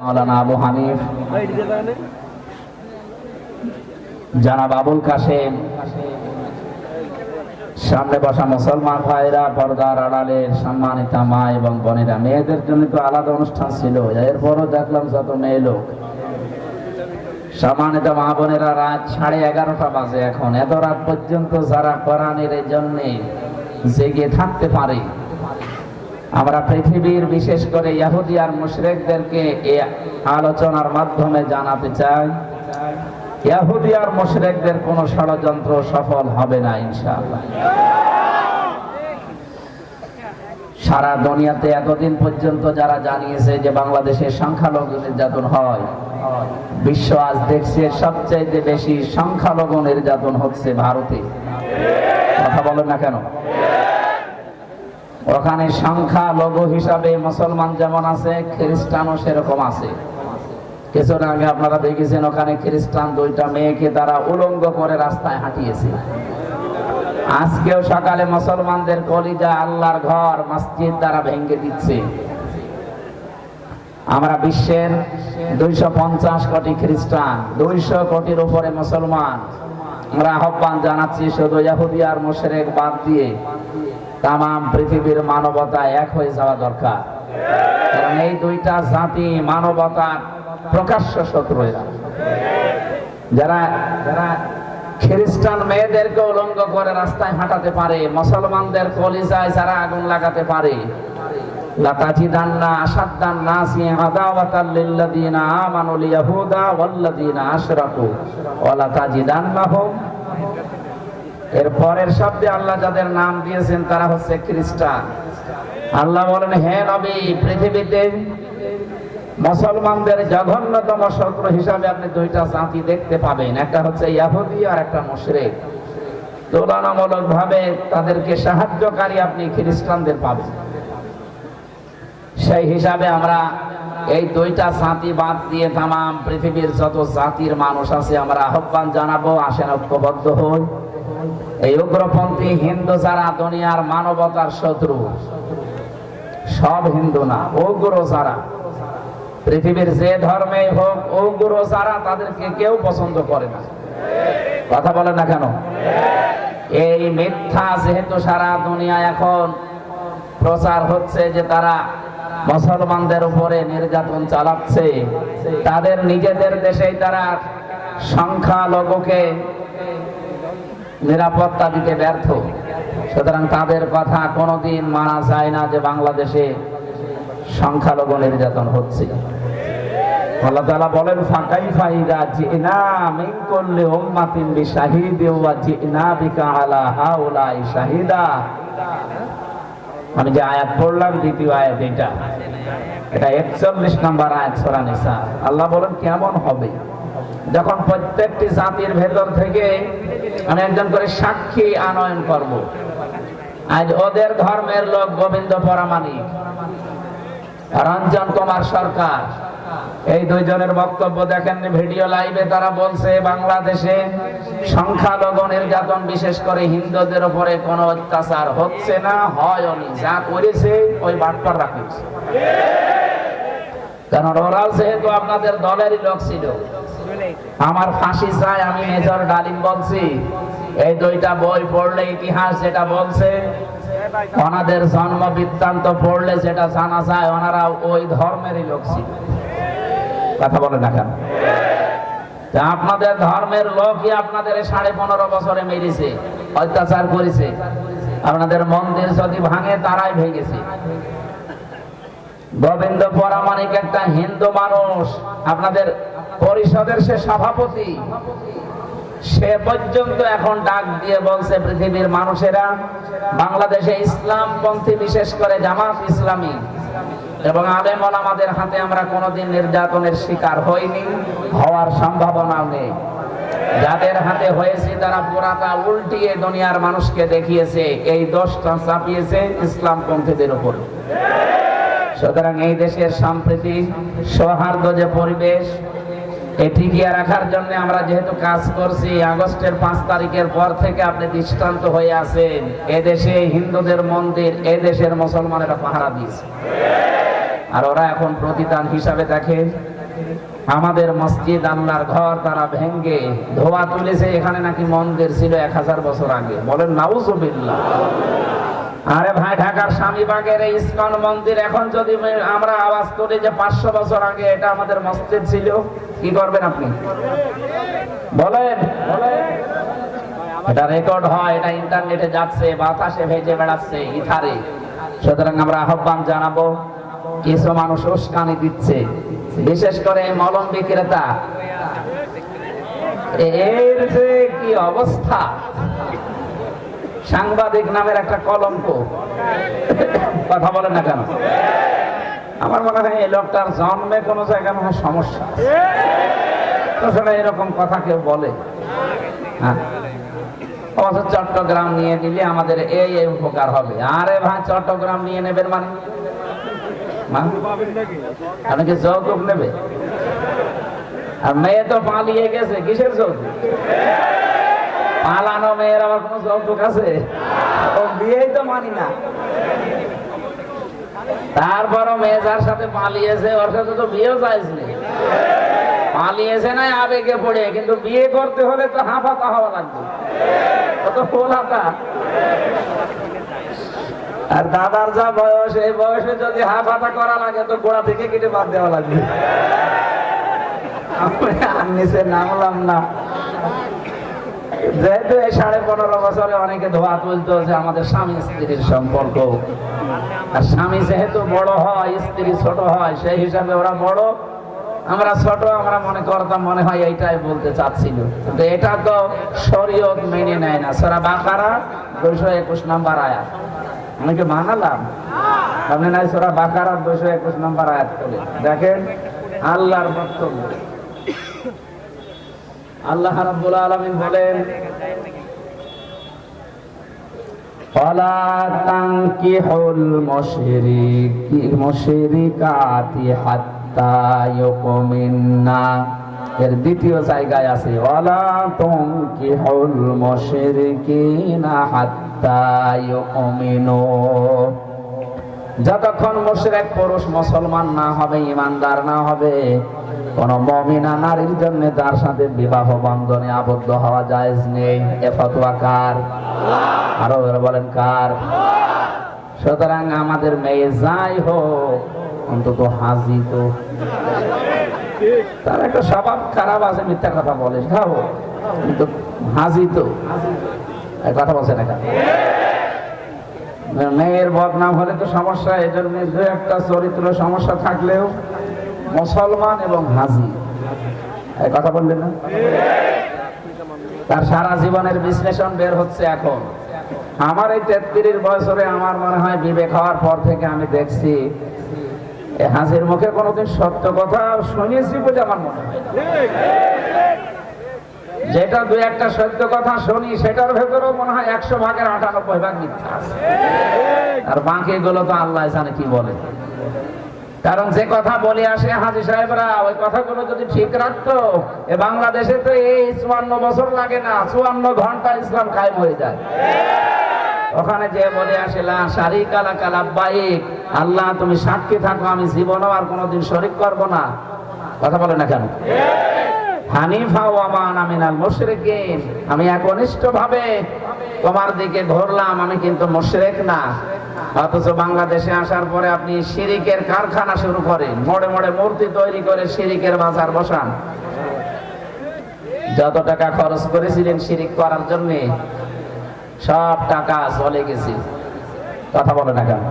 মাওলানা আবুল কাশেম, সামনে বসা মুসলমান ভাইরা, পর্দার আড়ালের সম্মানিতা মা এবং বোনেরা, মেয়েদের জন্য তো আলাদা অনুষ্ঠান ছিল, এরপরও দেখলাম যত মেয়ে লোক। সম্মানিত মা বোনেরা, রাত সাড়ে এগারোটা বাজে এখন, এত রাত পর্যন্ত যারা কোরআনের এই জন্যে জেগে থাকতে পারে আমরা পৃথিবীর বিশেষ করে ইহুদি আর মুশরিকদেরকে এই আলোচনার মাধ্যমে জানাতে চাই, ইহুদি আর মুশরিকদের কোনো ষড়যন্ত্র সফল হবে না, ইনশাআল্লাহ। সারা দুনিয়াতে এতদিন পর্যন্ত যারা জানিয়েছে যে বাংলাদেশের সংখ্যালঘু নির্যাতন হয়, বিশ্ব আজ দেখছে সবচাইতে বেশি সংখ্যালঘু নির্যাতন হচ্ছে ভারতে। কথা বলেন না কেন? ওখানে সংখ্যা, লঘু হিসাবে মুসলমান যেমন আছে, খ্রিস্টানও সেরকম আছে। কিছুদিন আগে আপনারা দেখেছেন, ওখানে খ্রিস্টান দুইটা মেয়েকে তারা উলঙ্গ করে রাস্তায় হাঁটিয়েছে। আজকেও সকালে মুসলমানদের কলিজা আল্লাহর ঘর, মসজিদ দ্বারা ভেঙে দিচ্ছে। আমরা বিশ্বের দুইশো পঞ্চাশ কোটি খ্রিস্টান, দুইশো কোটির উপরে মুসলমান। আমরা আহ্বান জানাচ্ছি শুধু ইহুদি আর মুশরিক বাদ দিয়ে। তাম পৃথিবীর মানবতা এক হয়ে যাওয়া দরকার। কারণ এই দুইটা জাতি মানবতার প্রকাশ্য শত্রু যারা যারা খ্রিস্টান মেয়েদেরকে উলঙ্গ করে রাস্তায় হাঁটাতে পারে, মুসলমানদের কলিজায় যারা আগুন লাগাতে পারে লাতাজিদান্না এর পরের শব্দে আল্লাহ যাদের নাম দিয়েছেন তারা হচ্ছে খ্রিস্টান। আল্লাহ বলেন, হে নবী, পৃথিবীতে মুসলমানদের জঘন্যতম শত্রু হিসাবে আপনি দুইটা জাতি দেখতে পাবেন। একটা হচ্ছে ইয়াহুদি আর একটা মুশরিক। তুলনামূলক ভাবে তাদেরকে সাহায্যকারী আপনি খ্রিস্টানদের পাবেন। সেই হিসাবে আমরা এই দুইটা জাতি বাদ দিয়ে তাম পৃথিবীর যত জাতির মানুষ আছে, আমরা আহ্বান জানাব, আসেন ঐক্যবদ্ধ হই। এই উগ্রপন্থী হিন্দু যারা দুনিয়ার মানবতার শত্রু, সব হিন্দু না, উগ্র যারা। পৃথিবীর যে ধর্মে হোক, উগ্র যারা, তাদেরকে কেউ পছন্দ করে না। কথা বলে না কেন? এই মিথ্যা যেহেতু সারা দুনিয়া এখন প্রচার হচ্ছে যে তারা মুসলমানদের উপরে নির্যাতন চালাচ্ছে, তাদের নিজেদের দেশেই তারা সংখ্যালঘুকে নিরাপত্তা দিতে ব্যর্থ। সুতরাং তাদের কথা কোনোদিন মানা যায় না যে বাংলাদেশে সংখ্যালঘু নির্যাতন হচ্ছে। আল্লাহ আমি যে আয়াত এটা। নম্বর নিসা। আল্লাহ বলেন, কেমন হবে? যখন প্রত্যেকটি জাতির ভেতর থেকে আমি একজন করে সাক্ষী আনয়ন করব। আজ ওদের ধর্মের লোক গোবিন্দ পরামানিক রঞ্জন কুমার সরকার। এই দুইজনের বক্তব্য দেখেন, ভিডিও লাইভে তারা বলছে, বাংলাদেশে সংখ্যালঘু নির্যাতন বিশেষ করে হিন্দুদের উপরে কোনো অত্যাচার হচ্ছে না হয়নি যা করেছে, ওই বাটপার রাখিয়েছে। কারণ ওরাও যেহেতু আপনাদের দলেরই লোক ছিল আমার ফাঁসি চাই, আমি মেজর ডালিম বলছি। এই দুইটা বই পড়লে ইতিহাস যেটা বলছে, ওনাদের জন্ম বৃত্তান্ত পড়লে যেটা জানা যায়, ওনারা ওই ধর্মেরই লোক ছিল। কথা বলে না কেন? আপনাদের ধর্মের লোকই আপনাদের সাড়ে পনেরো বছরে মেরেছে, অত্যাচার করেছে। আপনাদের মন্দির যদি ভাঙে, তারাই ভেঙেছে। গোবিন্দ পরামানিক একটা হিন্দু মানুষ, আপনাদের পরিষদের সে সভাপতি, সে পর্যন্ত এখন ডাক দিয়ে বলছে পৃথিবীর মানুষেরা, বাংলাদেশে ইসলাম পন্থী বিশেষ করে জামাত ইসলামী এবং আলেম আমাদের হাতে আমরা কোনোদিন নির্যাতনের শিকার হইনি, হওয়ার সম্ভাবনাও নেই। যাদের হাতে হয়েছে তারা পুরাটা উল্টিয়ে দুনিয়ার মানুষকে দেখিয়েছে, এই দোষটা চাপিয়েছে ইসলাম পন্থীদের উপর। সুতরাং এই দেশের সম্প্রীতি সৌহার্দ্য যে পরিবেশ এ টিকিয়ে রাখার জন্য আমরা যেহেতু কাজ করছি, আগস্টের পাঁচ তারিখের পর থেকে আপনি দৃষ্টান্ত হয়ে আছেন। এদেশে হিন্দুদের মন্দির এদেশের মুসলমানেরা পাহারা দিয়েছে। আর ওরা এখন প্রতিদান হিসাবে দেখে, আমাদের মসজিদ, আল্লাহর ঘর তারা ভেঙ্গে ধোয়া তুলেছে, এখানে নাকি মন্দির ছিল এক হাজার বছর আগে। বলেন, নাউজুবিল্লাহ। আরে ভাই, ঢাকার স্বামীবাগের এই ইস্কন মন্দির, এখন যদি আমরা আওয়াজ করি যে পাঁচশো বছর আগে এটা আমাদের মসজিদ ছিল, কি করবেন আপনি? বলেন। এটা রেকর্ড হয়, এটা ইন্টারনেটে যাচ্ছে, বাতাসে ভেজে বেড়াচ্ছে, ইথারে। সুতরাং আমরা আহ্বান জানাব, কিছু মানুষ উস্কানি দিচ্ছে, বিশেষ করে মলম বিক্রেতা। এর যে কি অবস্থা? সাংবাদিক নামের একটা কলঙ্ক। কথা বলেন না কেন? আমার মনে হয় এই লোকটার জন্মে কোনো জায়গায় মনে সমস্যা। তাছাড়া এরকম কথা কেউ বলে। হ্যাঁ। অবশ্য চট্টগ্রাম নিয়ে নিলে আমাদের এই এই উপকার হবে। আরে ভাই চট্টগ্রাম নিয়ে নেবেন মানে? মা? আপনি কি যৌতুক নেবে আর মেয়ে তো পালিয়ে গেছে, কিসের যৌতুক? পালানো মেয়ের আবার কোনো যৌতুক আছে? ও বিয়েই তো মানি না। তারপরও মেয়ে যার সাথে পালিয়েছে, ওর সাথে তো বিয়েও চাইছে পালিয়েছে না আবেগে পড়ে, কিন্তু বিয়ে করতে হলে তো হাঁপাতা হওয়া লাগবে। ও তো ফুল হাতা আর দাদার যা বয়স, এই বয়সে যদি হাঁপাতা করা লাগে, তো গোড়া থেকে কেটে বাদ দেওয়া লাগবে। আমি আর নিচে নামলাম না। যেহেতু এই সাড়ে পনেরো বছরে অনেকে ধোয়া আমাদের স্বামী স্ত্রীর সম্পর্ক। আর স্বামী যেহেতু বড় হয়, স্ত্রী ছোট হয়, সেই হিসাবে ওরা বড়। আমরা ছোট, আমরা মনে করতাম, মনে হয় এইটাই বলতে চাচ্ছিল। কিন্তু এটা তো শরীয়ত মেনে নেয় না। সারা বাকারা দুইশো একুশ নাম্বার আয়াত। আমি মানালাম? নাই সোরা বাকারা দুইশো একুশ নাম্বার আয়াত করে দেখেন, আল্লাহর বক্তব্য। আল্লাহ রাব্বুল আলামিন বলেন فلا تنكحوا المشرك المشركات حتى يؤمننا এর দ্বিতীয় জায়গায় আছে ওয়ালা তুনকিহুল মুশরিকিনা হাত্তা ইউমিনু যতক্ষণ মুশরিক পুরুষ মুসলমান না হবে ইমানদার না হবে কোন মমিনা নারীর জন্য তার সাথে বিবাহ বন্ধনে আবদ্ধ হওয়া জায়েজ নেই। এ ফতোয়া কার? আরও বলেন কার? সুতরাং আমাদের মেয়ে যাই হোক, অন্তত হাজি তো। তার একটা স্বভাব খারাপ আছে, মিথ্যা কথা বলে খাব কিন্তু হাজি তো। কথা বলছে না? মেয়ের বদনাম হলে তো সমস্যা এদের মধ্যে একটা চরিত্র সমস্যা থাকলেও মুসলমান এবং হাজি। কথা বললেন না? তার সারা জীবনের বিশ্লেষণ বের হচ্ছে এখন। আমার এই তেত্রিশ বছরে আমার মনে হয় বিবেক হওয়ার পর থেকে আমি দেখছি হাজির মুখে কোনোদিন সত্য কথা শুনিয়েছি বলে আমার মনে হয়। যেটা দু একটা সত্য কথা শুনি, সেটার ভেতরেও মনে হয় একশো ভাগের আটানব্বই ভাগ মিথ্যা আর বাকি গুলো তো আল্লাহ জানে কি বলে। কারণ যে কথা বলে আসে হাজি সাহেবরা, ওই কথাগুলো যদি ঠিক রাখতো, এ বাংলাদেশে তো এই চুয়ান্ন বছর লাগে না, চুয়ান্ন ঘণ্টা ইসলাম কায়েম হয়ে যায়। ওখানে যে বলে আসে সারি কালা কালা বাইক আল্লাহ, তুমি সাক্ষী থাকো, আমি জীবনও আর কোনোদিন শরিক করব না। কথা বলে না কেন? হানিফা আমান আমিনাল মুশরিকিন। আমি একনিষ্ঠ ভাবে তোমার দিকে ঘুরলাম আমি কিন্তু মুশরিক না। অথচ বাংলাদেশে আসার পরে আপনি শিরিকের কারখানা শুরু করেন, মোড়ে মোড়ে মূর্তি তৈরি করে শিরিকের বাজার বসান। যত টাকা খরচ করেছিলেন শিরিক করার জন্য, সব টাকা চলে গেছে। কথা বলে না কেন?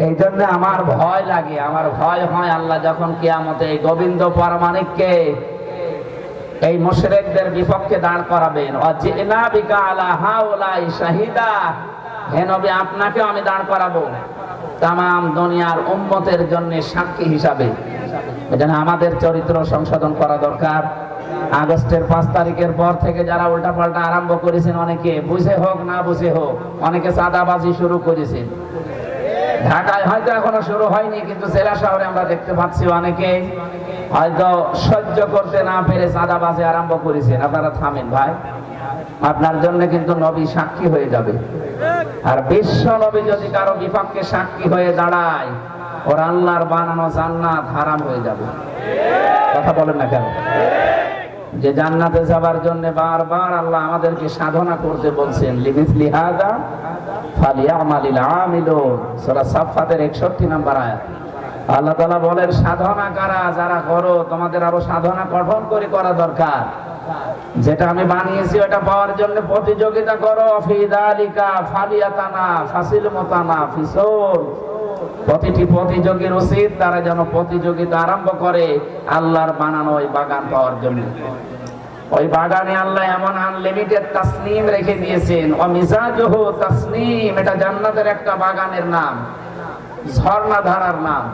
এই জন্য আমার ভয় লাগে, আমার ভয় হয় আল্লাহ যখন কিয়ামতে এই গোবিন্দ পরমাণিককে এই মুশরিকদের বিপক্ষে দাঁড় করাবেন। শাহিদা। হে নবী, আপনাকেও আমি দাঁড় করাবো। তাম দুনিয়ার উম্মতের জন্য সাক্ষী হিসাবে। আমাদের চরিত্র সংশোধন করা দরকার। আগস্টের পাঁচ তারিখের পর থেকে যারা উল্টাপাল্টা আরম্ভ করেছেন, অনেকে বুঝে হোক, না বুঝে হোক, অনেকে চাঁদাবাজি শুরু করেছেন। ঢাকায় হয়তো এখনও শুরু হয়নি, কিন্তু জেলা শহরে আমরা দেখতে পাচ্ছি অনেকে হয়তো সহ্য করতে না পেরে চাঁদাবাজি আরম্ভ করেছেন। আপনারা থামেন ভাই। আপনার জন্য কিন্তু নবী সাক্ষী হয়ে যাবে। আর বিশ্ব নবী যদি কারও বিপক্ষে সাক্ষী হয়ে দাঁড়ায়, ওর আল্লাহর বানানো জান্নাত হারাম হয়ে যাবে। কথা বলেন না কেন? যে জান্নাতে যাবার জন্য বারবার আল্লাহ আমাদেরকে সাধনা করতে বলছেন, লিমিসলি হাদা ফালিয়ামালিল আমিলুন। সূরা সাফফাতের 61 নম্বর আয়াত। আল্লাহ তাআলা বলেন, সাধনা কারা, যারা করো, তোমাদের আরও সাধনা গঠন করে করা দরকার। যেটা আমি বানিয়েছি, ওটা পাওয়ার জন্য প্রতিযোগিতা করো। ফিদালিকা ফালিয়াতানা, ফাসিল মতানা ফিসল প্রতিটি প্রতিযোগীর উচিত তারা যেন প্রতিযোগিতা আরম্ভ করে, আল্লাহর বানানো ওই বাগান পাওয়ার জন্য। ওই বাগানে আল্লাহ এমন আনলিমিটেড তাসনিম রেখে দিয়েছেন। ও মিজাজুহু তাসনিম, এটা জান্নাতের একটা বাগানের নাম ঝর্ণা ধারার নাম।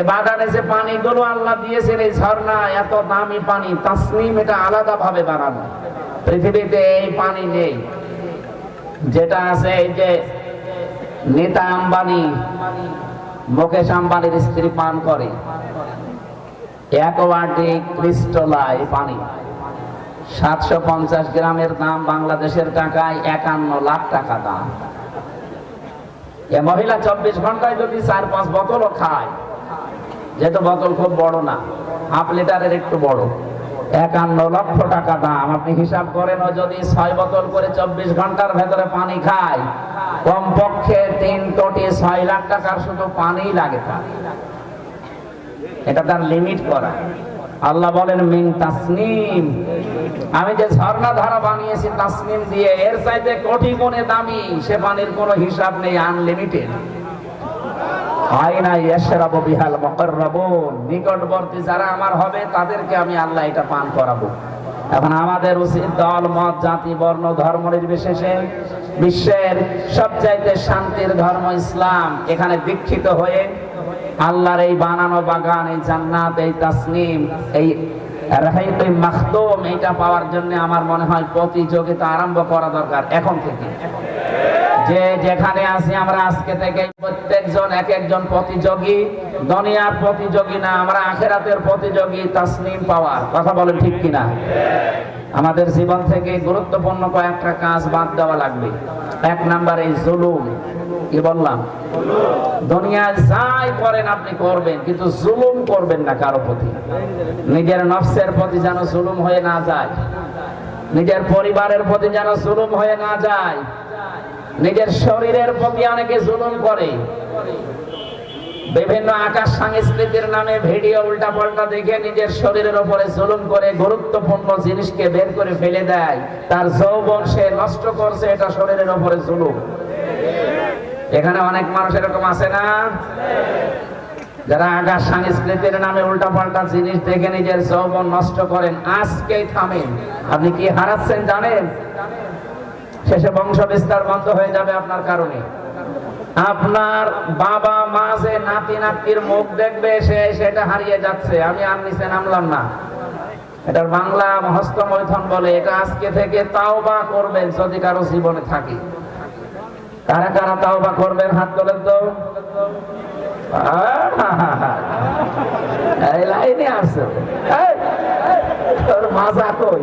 এ বাগানে যে পানিগুলো আল্লাহ দিয়েছেন, এই ঝর্ণা, এত দামি পানি, তাসনিম এটা আলাদা ভাবে বানানো। পৃথিবীতে এই পানি নেই। যেটা আছে এই যে নেতা আম্বানি, মুকেশ আম্বানির স্ত্রী পান করে। অ্যাকোয়াটিক ক্রিস্টলা পানি। সাতশো পঞ্চাশ গ্রামের দাম বাংলাদেশের টাকায় একান্ন লাখ টাকা দাম। এ মহিলা চব্বিশ ঘন্টায় যদি চার পাঁচ বোতলও খায়, যেহেতু বোতল খুব বড় না, হাফ লিটারের একটু বড়। একান্ন লক্ষ টাকা দাম। আপনি হিসাব করেন যদি ছয় বোতল করে চব্বিশ ঘণ্টার ভেতরে পানি খায়, কমপক্ষে তিন কোটি ছয় লাখ টাকার শুধু পানি লাগে এটা তার লিমিট করা। আল্লাহ বলেন, মিন তাসনিম। আমি যে ঝর্ণা ধারা বানিয়েছি তাসনিম দিয়ে, এর চাইতে কোটি গুণে দামি, সে পানির কোনো হিসাব নেই আনলিমিটেড বিহাল মুকাররাবুন। নিকটবর্তী যারা আমার হবে, তাদেরকে আমি আল্লাহ এটা পান করাবো। এখন আমাদের উচিত দল, মত, জাতি, বর্ণ, ধর্ম নির্বিশেষে বিশ্বের সবচাইতে শান্তির ধর্ম ইসলাম এখানে দীক্ষিত হয়ে আল্লাহর এই বানানো বাগান, এই জান্নাত, এই তাসনিম, এই রাহাইতে মাখদুম এটা পাওয়ার জন্য আমার মনে হয় প্রতিযোগিতা আরম্ভ করা দরকার এখন থেকে। যে যেখানে আছি আমরা আজকে থেকে প্রত্যেকজন এক একজন প্রতিযোগী, দুনিয়ার প্রতিযোগী না, আমরা আখেরাতের প্রতিযোগী তাসনিম পাওয়ার। কথা বলেন ঠিক কিনা? আমাদের জীবন থেকে গুরুত্বপূর্ণ কয়েকটা কাজ বাদ দেওয়া লাগবে। এক নাম্বার এই জুলুম। কি বললাম? দুনিয়ায় যাই করেন আপনি করবেন, কিন্তু জুলুম করবেন না কারও প্রতি। নিজের নফসের প্রতি যেন জুলুম হয়ে না যায়। নিজের পরিবারের প্রতি যেন জুলুম হয়ে না যায়। নিজের শরীরের প্রতি অনেকে জুলুম করে। বিভিন্ন আকাশ সংস্কৃতির নামে ভিডিও উল্টা পাল্টা দেখে নিজের শরীরের উপরে জুলুম করে গুরুত্বপূর্ণ জিনিসকে বের করে ফেলে দেয়। তার যৌবন সে নষ্ট করছে, এটা শরীরের উপরে জুলুম। এখানে অনেক মানুষ এরকম আছে না? যারা আকাশ সংস্কৃতির নামে উল্টা পাল্টা জিনিস দেখে নিজের যৌবন নষ্ট করেন, আজকেই থামেন। আপনি কি হারাচ্ছেন জানেন? শেষে বংশ বিস্তার বন্ধ হয়ে যাবে আপনার কারণে। আপনার বাবা মা যে নাতি নাতির মুখ দেখবে সে সেটা হারিয়ে যাচ্ছে। আমি আর নিচে নামলাম না। এটার বাংলা হস্তমৈথন বলে এটা আজকে থেকে তাও বা করবেন যদি কারও জীবনে থাকে। কারা কারা তাও বা করবেন? হাত তোলেন তো। লাইনে এই, তোর মাজা কই?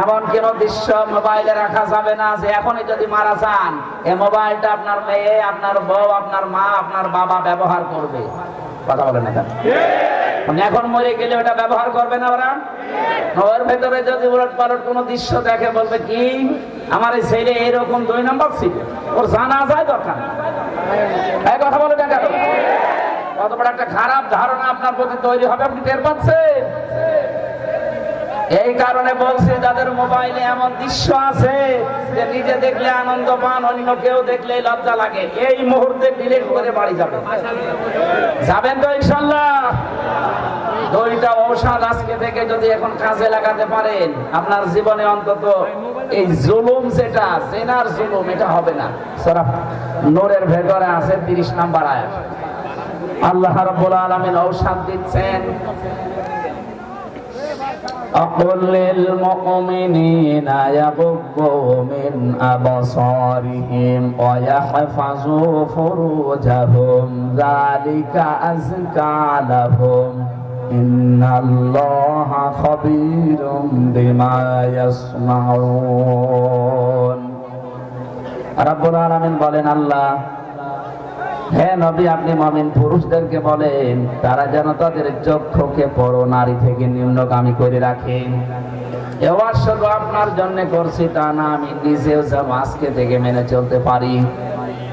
এমন কোন দৃশ্য মোবাইলে রাখা যাবে না যে এখনই যদি মারা যান এই মোবাইলটা আপনার মেয়ে, আপনার বউ, আপনার মা, আপনার বাবা ব্যবহার করবে। কথা বলেন না এখন মরে গেলে ওটা ব্যবহার করবে না ওরা? ওর ভেতরে যদি উলট পালট কোনো দৃশ্য দেখে বলবে, কি? আমার এই ছেলে এরকম দুই নম্বর ছিল। ওর জানা যায় দরকার। এই কথা বলে দেখা কত বড় একটা খারাপ ধারণা আপনার প্রতি তৈরি হবে, আপনি টের পাচ্ছেন? এই কারণে বলছে, যাদের মোবাইলে এমন দৃশ্য আছে যে নিজে দেখলে আনন্দ পান, অন্য কেউ দেখলে লজ্জা লাগে, এই মুহূর্তে ডিলিট করে বাড়ি যাবেন যাবেন তো ইনশাল্লাহ। দুইটা ঔষধ আজকে থেকে যদি এখন কাজে লাগাতে পারেন, আপনার জীবনে অন্তত এই জুলুম যেটা, জেনার জুলুম, এটা হবে না। সারা নোরের ভেতরে আছে তিরিশ নাম্বার আয়াত। আল্লাহ রাব্বুল আলামিন ঔষধ দিচ্ছেন। أقل للمؤمنين يغضوا من أبصارهم ويحفظوا فروجهم ذلك أزكى لهم إن الله خبير بما يصنعون رب العالمين بولن الله হ্যাঁ নবী, আপনি মমিন পুরুষদেরকে বলেন, তারা যেন তাদের চক্ষুকে বড় নারী থেকে নিম্নগামী করে রাখে। এবার শুধু আপনার জন্য করছি তা না, আমি নিজেও সব আজকে থেকে মেনে চলতে পারি।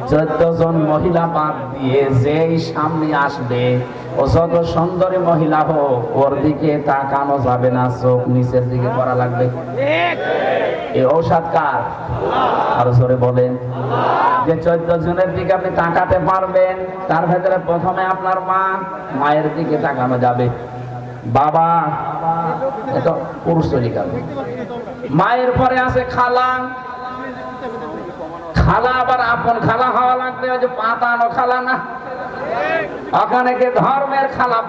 চোদ্দ জন মহিলা বাদ দিয়ে যেই সামনে আসবে ও যত সুন্দরী মহিলা হোক, ওর দিকে তাকানো যাবে না, চোখ নিচের দিকে করা লাগবে। এই ঔষধ কার? আরও বলেন। যে চোদ্দ জনের দিকে আপনি তাকাতে পারবেন, তার ভেতরে প্রথমে আপনার মা, মায়ের দিকে তাকানো যাবে। বাবা এটা পুরুষ মায়ের পরে আছে খালা খালা আবার আপন খালা হওয়া লাগবে, ওই যে পাতানো খালা না? ওখানে কে ধর্মের খালা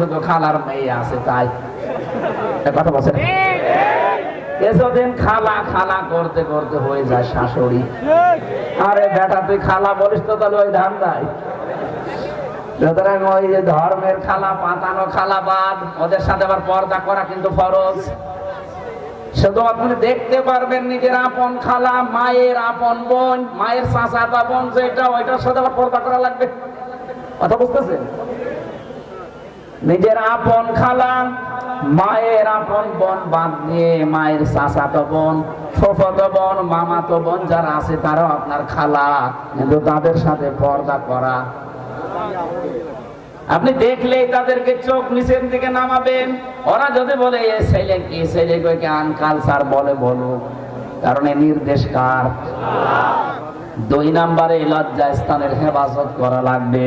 শুধু খালার মেয়ে আছে তাই। কথা খালা খালা করতে করতে হয়ে যায় শাশুড়ি। আরে বেটা, তুই খালা বলিস তো তাহলে ওই ধান দেয় সুতরাং ওই যে ধর্মের খালা, পাতানো খালা বাদ, ওদের সাথে আবার পর্দা করা কিন্তু ফরজ। শুধু আপনি দেখতে পারবেন নিজের আপন খালা, মায়ের আপন বোন, মায়ের চাচাতা বোন যেটা, ওইটার সাথে আবার পর্দা করা লাগবে। কথা বুঝতেছেন? নিজের আপন খালা, মায়ের আপন বোন বাদ দিয়ে মায়ের চাচাতো বোন ফুফাতো বোন মামাতো বোন, যারা আছে তারাও আপনার খালা। কিন্তু তাদের সাথে পর্দা করা আপনি দেখলেই তাদেরকে চোখ নিচের দিকে নামাবেন। ওরা যদি বলে, এ কি? বলে বলুক কারণ নির্দেশ কার? দুই নাম্বারে লজ্জা স্থানের হেফাজত করা লাগবে।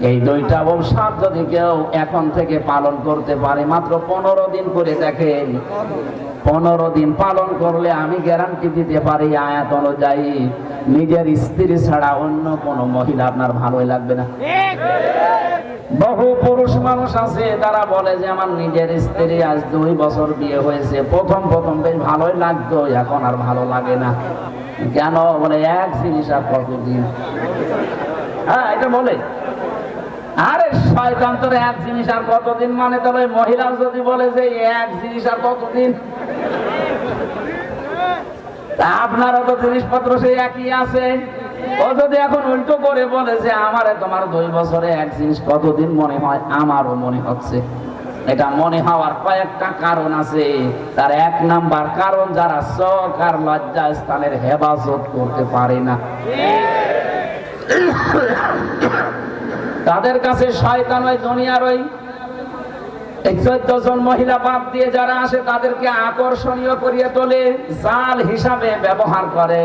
এই দুইটা অবসাদ যদি কেউ এখন থেকে পালন করতে পারে, মাত্র পনেরো দিন করে দেখেন। পনেরো দিন পালন করলে আমি গ্যারান্টি দিতে পারি আয়াত অনুযায়ী নিজের স্ত্রী ছাড়া অন্য কোনো মহিলা আপনার ভালোই লাগবে না। বহু পুরুষ মানুষ আছে, তারা বলে যে আমার নিজের স্ত্রী আজ দুই বছর বিয়ে হয়েছে, প্রথম প্রথম বেশ ভালোই লাগতো, এখন আর ভালো লাগে না। কেন? বলে, এক জিনিস আর কতদিন? হ্যাঁ এটা বলে। আরে, শয়তান তোর এক জিনিস আর কতদিন মানে তবে মহিলা যদি বলে যে এক জিনিস আর কতদিন? আপনারও তো জিনিসপত্র সেই একই আছে। ও যদি এখন উল্টো করে বলে যে তোমার দুই বছরে এক জিনিস কতদিন মনে হয়, আমারও মনে হচ্ছে। এটা মনে হওয়ার কয়েকটা কারণ আছে। তার এক নাম্বার কারণ, যারা আর লজ্জা স্থানের হেফাজত করতে পারে না। তাদের কাছে শয়তান ওই দুনিয়ার ওই চোদ্দ জন মহিলা বাদ দিয়ে যারা আসে, তাদেরকে আকর্ষণীয় তোলে, জাল হিসাবে ব্যবহার করে।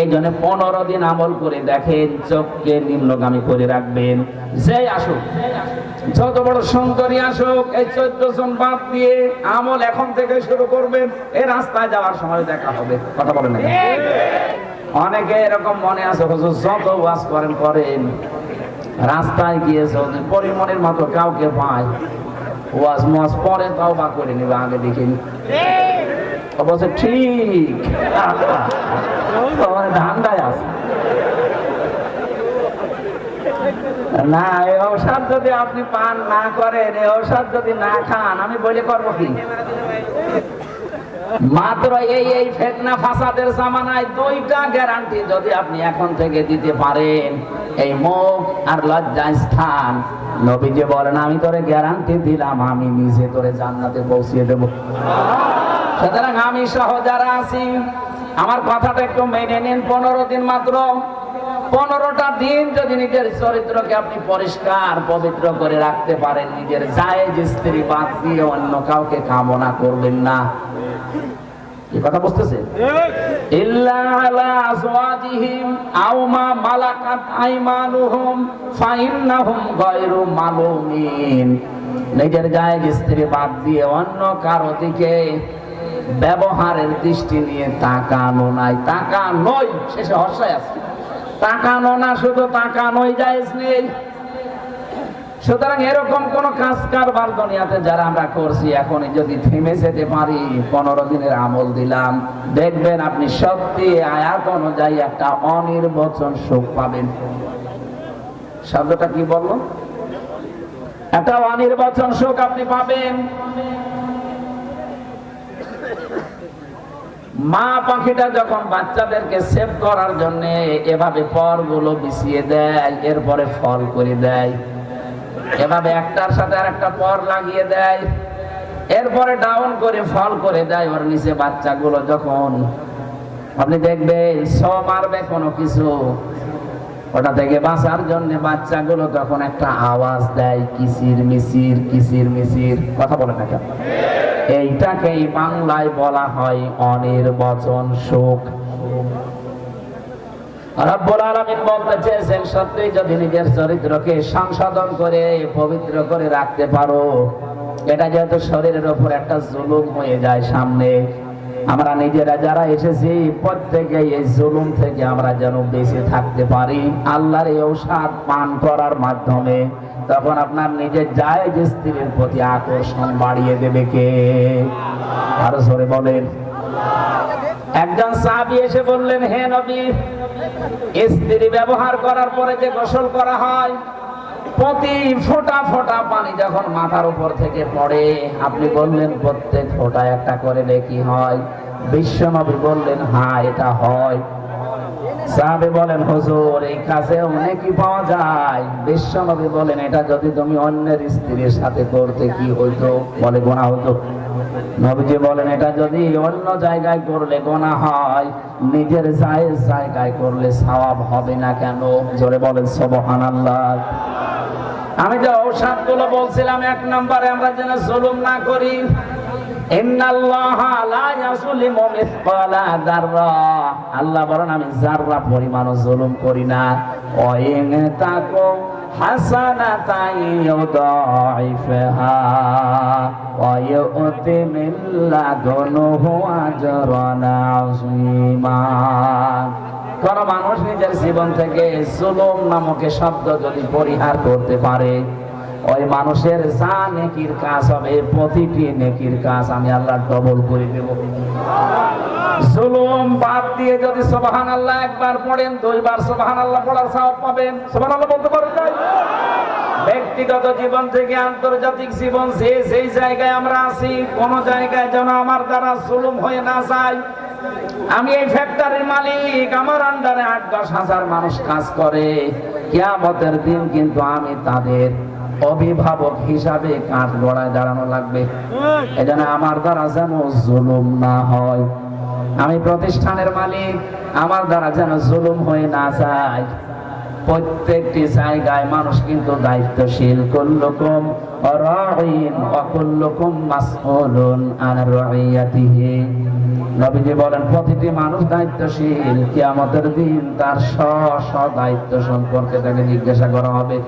এই জন্য পনেরো দিন আমল করে দেখেন, চোখকে নিম্নগামী করে রাখবেন। যে আসুক, যত বড় সুন্দরী আসুক, এই চোদ্দ জন বাদ দিয়ে আমল এখন থেকে শুরু করবেন। এই রাস্তায় যাওয়ার সময় দেখা হবে। কথা বলেন অনেকে এরকম মনে আছে, হুজুর, যত ওয়াজ করেন করেন। রাস্তায় গিয়ে যদি মতো কাউকে পায় ওয়াজ মোয়াজ পরে তওবা করে নেবে, আগে দেখেন অবশ্য ঠিক। তোমার ধান্দায় আছে। না এই ঔষধ যদি আপনি পান, না করেন এই ঔষধ যদি না খান, আমি বলে করব কি? মাত্র এই এই ফেতনা ফাসাদের জামানায় দুইটা গ্যারান্টি যদি আপনি এখন থেকে দিতে পারেন। এই মুখ আর লজ্জা স্থান। নবীজি বলেন, আমি তোরে গ্যারান্টি দিলাম, আমি নিজে তোরে জান্নাতে পৌঁছিয়ে দেব। সুতরাং আমি সহ যারা আছি, আমার কথাটা একটু মেনে নিন। পনেরো দিন মাত্র। পনেরোটা দিন যদি নিজের চরিত্রকে আপনি পরিষ্কার, পবিত্র করে রাখতে পারেন, নিজের জায়েজ স্ত্রী বাদ দিয়ে অন্য কাউকে কামনা করবেন না। নিজের জায়গ স্ত্রী বাদ দিয়ে অন্য কারও দিকে ব্যবহারের দৃষ্টি নিয়ে তাকানো নাই। তাকানোই, শেষে হর্ষায় আছে। তাকানো না, শুধু তাকানোই জায়েজ নেই। সুতরাং এরকম কোন কাজ কারবার দুনিয়াতে যারা আমরা করছি এখন যদি থেমে যেতে পারি, পনেরো দিনের আমল দিলাম। দেখবেন আপনি সত্যি আয়াত অনুযায়ী একটা অনির্বচন সুখ পাবেন। শব্দটা কি বলল? একটা অনির্বচন সুখ আপনি পাবেন। মা পাখিটা যখন বাচ্চাদেরকে সেভ করার জন্য এভাবে পরগুলো বিছিয়ে দেয়, এরপরে ফল করে দেয়। এভাবে একটার সাথে আর একটা পর লাগিয়ে দেয়। এরপরে ডাউন করে ফল করে দেয় ওর নিচে বাচ্চাগুলো যখন। আপনি দেখবেন ছ মারবে কোনো কিছু। ওটা থেকে বাঁচার জন্য বাচ্চাগুলো তখন একটা আওয়াজ দেয়, কিসির মিসির কিসির মিসির। কথা বলে না কেন? এইটাকেই বাংলায় বলা হয় অনির্বচন সুখ রব্বুল আলামিন বলতে চেয়েছেন সত্যি যদি নিজের চরিত্রকে সংশোধন করে, পবিত্র করে রাখতে পারো, এটা যেহেতু শরীরের উপর একটা জুলুম হয়ে যায় সামনে। আমরা নিজেরা যারা এসেছি প্রত্যেকে এই জুলুম থেকে আমরা যেন বেঁচে থাকতে পারি। আল্লাহর এই ঔষধ পান করার মাধ্যমে তখন আপনার নিজের জায়েজ স্ত্রীর প্রতি আকর্ষণ বাড়িয়ে দেবে কে? আরও জোরে বলেন। একজন সাহাবী এসে বললেন, হে নবী, স্ত্রী ব্যবহার করার পরে যে গোসল করা হয়, প্রতি ফোঁটা ফোঁটা পানি যখন মাথার উপর থেকে পড়ে, আপনি বললেন, প্রত্যেক ফোঁটা একটা করে দেখি হয়। বিশ্ব নবী বললেন হ্যাঁ এটা হয়। সাহাবে বলেন, হুজুর, এই কাজে অনেকই পাওয়া যায়। বিশ্ব নবী বলেন, এটা যদি তুমি অন্যের স্ত্রীর সাথে করতে কি হইতো? বলে গোনা হতো নবীজি বলেন, এটা যদি অন্য জায়গায় করলে গোনা হয়, নিজের জায়গায় করলে সওয়াব হবে না কেন? জোরে বলেন, সুবহানাল্লাহ। আমি যে ঔষধগুলো বলছিলাম, এক নম্বরে আমরা যেন জুলুম না করি। আল্লাহ বলেন, আমি যাররা পরিমাণও জুলুম করি না। ওয়াইন তাকু হাসানাতাই কোন মানুষ নিজের জীবন থেকে জুলুম নামক শব্দ যদি পরিহার করতে পারে, ওই মানুষের যা নেকির কাজ হবে, প্রতিটি নেকির কাজ আমি আল্লাহ ডবল করে দেব জুলুম বাদ দিয়ে যদি সোবাহান আল্লাহ একবার পড়েন, দুইবার সোবাহান আল্লাহ পড়ার সওয়াব পাবেন। সোবাহান আল্লাহ বলতে পারেন ব্যক্তিগত জীবন থেকে আন্তর্জাতিক জীবন, যে যেই জায়গায় আমরা আছি, কোন জায়গায় যেন আমার দ্বারা জুলুম হয়ে না যায়। আমি এই ফ্যাক্টরির মালিক, আমার আন্ডারে আট, দশ হাজার মানুষ কাজ করে। কিয়ামতের দিন কিন্তু আমি তাদের অভিভাবক হিসাবে কাঠ গড়ায় দাঁড়ানো লাগবে। এজন্য আমার দ্বারা যেন জুলুম না হয়। আমি প্রতিষ্ঠানের মালিক, আমার দ্বারা যেন জুলুম হয়ে না যায়। প্রত্যেকটি জায়গায় মানুষ কিন্তু দায়িত্বশীল। কুল্লুকুম রাঈন ওয়া কুল্লুকুম মাসউলুন আন রাইয়াতিহি নবীজি বলেন, প্রতিটি মানুষ দায়িত্বশীল। কিয়ামতের দিন তার স্ব স্ব দায়িত্ব সম্পর্কে তাকে জিজ্ঞাসা করা হবে।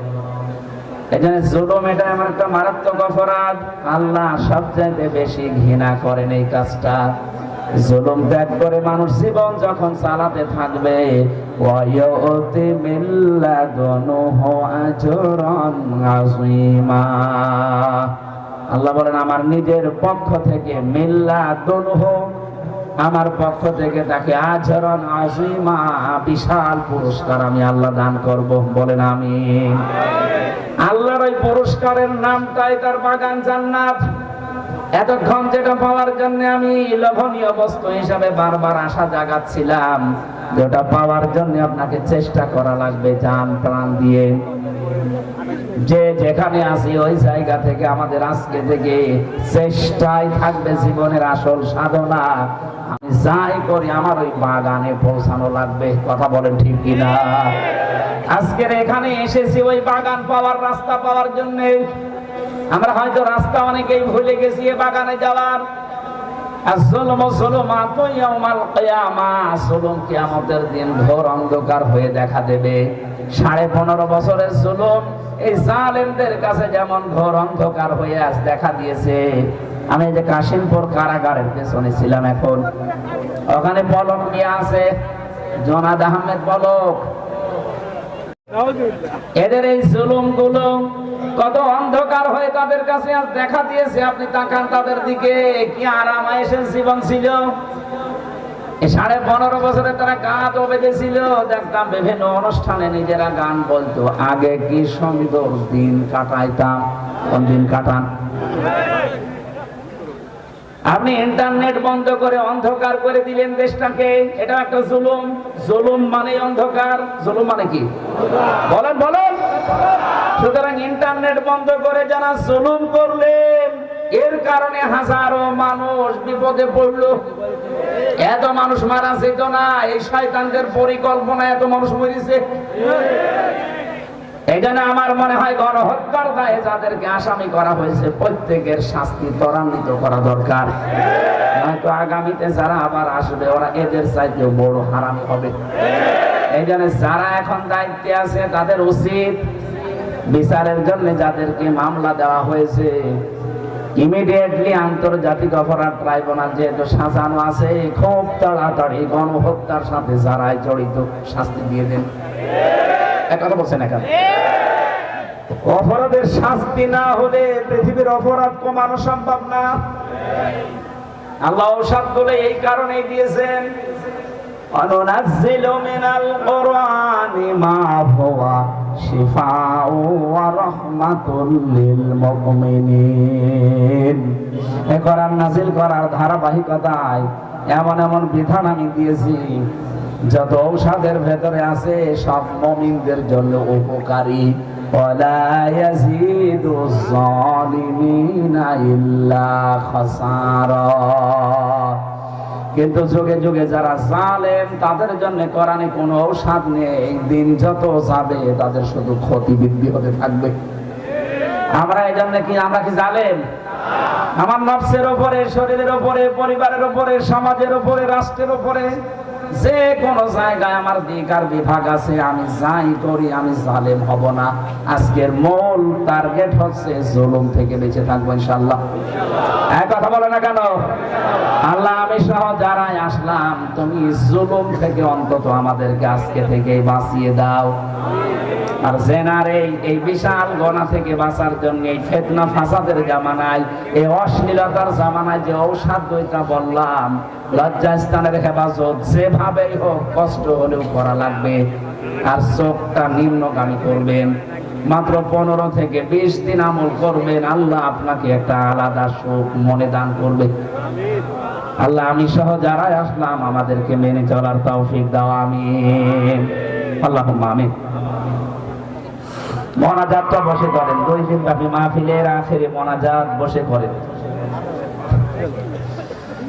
এখানে জুলুম এটা এমন একটা মারাত্মক অপরাধ। আল্লাহ সবচাইতে বেশি ঘৃণা করেন এই কাজটা। জুলুম ত্যাগ করে মানুষ জীবন যখন চালাতে থাকবে ওয়ায়ুতি মিল্লাদুনহু আজরান আল্লাহ বলেন, আমার নিজের পক্ষ থেকে মিল্লাদুনহু আমার পক্ষ থেকে তাকে আচরণ আসিমা বিশাল পুরস্কার আমি আল্লাহ দান করব। বলেন আমি আল্লাহর ওই পুরস্কারের নামটাই তার বাগান জান্নাত। এতক্ষণ যেটা পাওয়ার জন্য আমি লোভনীয় বস্তু হিসাবে বারবার আশা জাগাচ্ছিলাম, যেটা পাওয়ার জন্য আপনাকে চেষ্টা করা লাগবে জান প্রাণ দিয়ে। যে যেখানে আছি, ওই জায়গা থেকে আমাদের আজকে থেকে চেষ্টাই থাকবে জীবনের আসল সাধনা। আমি যাই করি, আমার ওই বাগানে পৌঁছানো লাগবে। কথা বলেন ঠিক কিনা? আজকের এখানে এসেছি, ওই বাগান পাওয়ার রাস্তা পাওয়ার জন্য। আমরা হয়তো রাস্তা অনেকেই ভুলে গেছি, এ বাগানে যাওয়ার আজ-জুলম যুলুমাতু ইয়াউমাল কিয়ামা জুলুম দিন অন্ধকার হয়ে দেখা দেবে। সাড়ে পনেরো বছরের এই কাছে যেমন অন্ধকার হয়ে দেখা দিয়েছে। আমি যে কাশিমপুর কারাগারের পেছনে ছিলাম এখন। ওখানে পলক নিয়ে আছে, জনাদ আহমেদ পলক। এদের এই জুলুমগুলো কত অন্ধকার হয়ে তাদের কাছে আজ দেখা দিয়েছে। আপনি তাকান তাদের দিকে, কি আরাম আয়েসের জীবন ছিল। সাড়ে পনেরো বছরে তারা গান বেঁধেছিল দেখতাম বিভিন্ন অনুষ্ঠানে নিজেরা গান বলতো। আগে কি সুন্দর দিন কাটাইতাম, কোন দিন কাটান? আপনি ইন্টারনেট বন্ধ করে অন্ধকার করে দিলেন দেশটাকে এটা একটা জুলুম। জুলুম মানে অন্ধকার, জুলুম মানে কি? বলেন বলেন। সুতরাং ইন্টারনেট বন্ধ করে যারা জুলুম করলেন, এর কারণে হাজারো মানুষ বিপদে পড়ল। এত মানুষ মারা যেত না, এই শয়তানদের পরিকল্পনা এত মানুষ মরেছে। এই আমার মনে হয় গণহত্যার দায়ে যাদেরকে আসামি করা হয়েছে, প্রত্যেকের শাস্তি ত্বরান্বিত করা দরকার। নয়তো আগামীতে যারা আবার আসবে, ওরা এদের চাইতেও বড় হারামি হবে। এই যারা এখন দায়িত্বে আছে, তাদের উচিত বিচারের জন্য যাদেরকে মামলা দেওয়া হয়েছে, ইমিডিয়েটলি আন্তর্জাতিক অপরাধ ট্রাইব্যুনাল যেহেতু সাজানো আছে, খুব তাড়াতাড়ি গণহত্যার সাথে যারাই জড়িত, শাস্তি দিয়ে দেন। কথা বলছেন অপরাধের শাস্তি না হলে পৃথিবীর অপরাধ কমানো সম্ভব না। আল্লাহ বলে এই কারণেই দিয়েছেন। ধারাবাহিকতায় এমন এমন বিধান আমি দিয়েছি যত ঔষধের ভেতরে আছে, সব মমিনদের জন্য উপকারী। কিন্তু যুগে যুগে যারা জালেম, তাদের জন্য কোরআনে কোনো ঔষধ নেই। দিন যত যাবে, তাদের শুধু ক্ষতি বৃদ্ধি হতে থাকবে। আমরা এই জন্য কি, আমরা কি জালেম? আমার নফসের ওপরে, শরীরের ওপরে, পরিবারের ওপরে, সমাজের ওপরে, রাষ্ট্রের ওপরে যে কোন জায়গায় আমার দিক আর বিভাগ আছে, আমি যাই করি, আমি জালেম হব না। আজকের মূল টার্গেট হচ্ছে জুলুম থেকে বেঁচে থাকব ইনশাল্লাহ এক কথা বলে না কেন? আল্লাহ, আমি সহ যারাই আসলাম, তুমি জুলুম থেকে অন্তত আমাদেরকে আজকে থেকে বাঁচিয়ে দাও। আর জেনার এই এই বিশাল গণা থেকে বাঁচার জন্য এই ফেতনা ফাসাদের জামানায় এই অশ্লীলতার জামানায় যে ঔষধ বললাম লজ্জা স্থানের হেফাজত যেভাবেই হোক কষ্ট হলেও করা লাগবে আর চোখটা নিম্নগামী করবেন। মাত্র পনেরো থেকে বিশ দিন আমল করবেন, আল্লাহ আপনাকে একটা আলাদা সুখ মনে দান করবে। আল্লাহ, আমি সহ যারাই আসলাম, আমাদেরকে মেনে চলার তৌফিক দাও আমি আল্লাহ আমিন। মনাজাতটা বসে করেন, দুই দিন ব্যাপী মাহফিলের আখেরে মনাজাত বসে করেন।